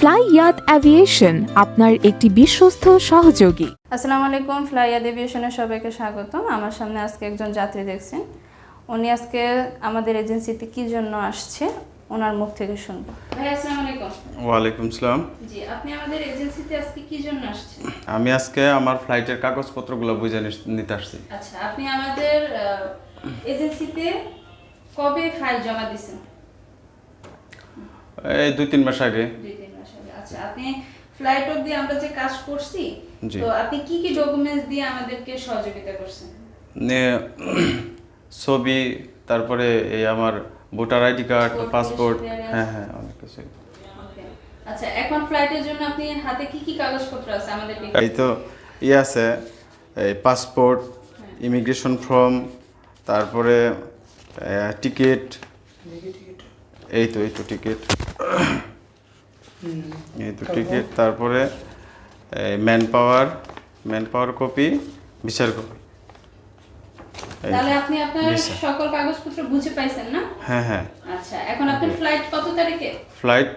Fly ইয়াত aviation আপনার একটি বিশ্বস্ত সহযোগী। আসসালামু আলাইকুম ফ্লাইয়া এভিয়েশনের সবাইকে স্বাগতম। আমার সামনে আজকে একজন যাত্রী দেখছেন। উনি আজকে আমাদের এজেন্সিতে কি জন্য আসছে ওনার মুখ থেকে শুনব। ভাই আসসালামু আলাইকুম। ওয়ালাইকুম সালাম। জি আপনি আমাদের এজেন্সিতে আজকে কি জন্য আসছেন? আমি আজকে আমার ফ্লাইটের কাগজপত্রগুলো বুঝে নিতে আসছি। আচ্ছা আপনি আমাদের এজেন্সিতে কবে ফাইল জমা দিয়েছেন এই দুই তিন মাস আগে। দুই তিন মাস আগে আচ্ছা আপনি ফ্লাইট অবধি আমরা যে কাজ করছি তো আপনি কি কি ডকুমেন্টস দিয়ে আমাদেরকে সহযোগিতা করছেন? ছবি তারপরে এই আমার ভোটার আইডি কার্ড পাসপোর্ট হ্যাঁ হ্যাঁ অনেক কিছু। আচ্ছা এখন ফ্লাইটের জন্য আপনি হাতে কি কি কাগজপত্র আছে আমাদেরকে? এই তো ইয়ে আছে এই পাসপোর্ট ইমিগ্রেশন ফর্ম তারপরে টিকিট এই তো এই তো টিকিট এই দুটিকে তারপরে man power man power copy বিচার কপি তাহলে আপনি আপনার সকল কাগজপত্র বুঝে পাইছেন না? হ্যাঁ হ্যাঁ। আচ্ছা এখন আপনার ফ্লাইট কত তারিখে? ফ্লাইট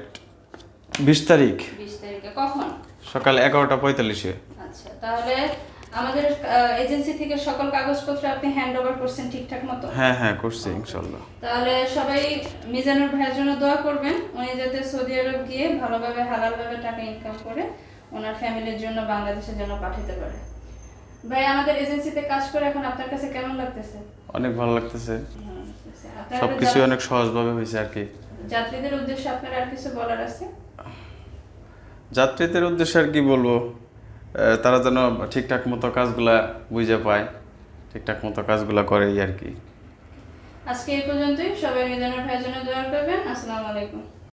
বিশ তারিখ। বিশ তারিখে কখন? সকাল এগারোটা পঁয়তাল্লিশে। আচ্ছা তাহলে আমাদের এজেন্সি থেকে সকল কাগজপত্র আপনি হ্যান্ড ওভার করছেন ঠিকঠাক মতো? হ্যাঁ হ্যাঁ করছি ইনশাল্লাহ। তাহলে সবাই মিজানুর ভাইয়ের জন্য দোয়া করবেন। উনি যাতে সৌদি আরব গিয়ে ভালোভাবে হালালভাবে টাকা ইনকাম করে ওনার ফ্যামিলির জন্য বাংলাদেশের জন্য পাঠাতে পারে। ভাই আমাদের এজেন্সিতে কাজ করে এখন আপনার কাছে কেমন লাগতেছে? অনেক ভালো লাগতেছে। সবকিছু লাগতেছে। আপনার সব কিছু অনেক সহজভাবে হয়েছে আর কি। যাত্রীদের উদ্দেশ্যে আপনার আর কিছু বলার আছে? যাত্রীদের উদ্দেশ্যে আর কি বলব? তারা যেন ঠিকঠাক মতো কাজগুলা বুঝে পায়, ঠিকঠাক মতো কাজগুলা করে আর কি। আজকে এই পর্যন্তই। সবাই মিজানুর ভাইয়ের জন্য দোয়া করবেন। আসসালামু আলাইকুম।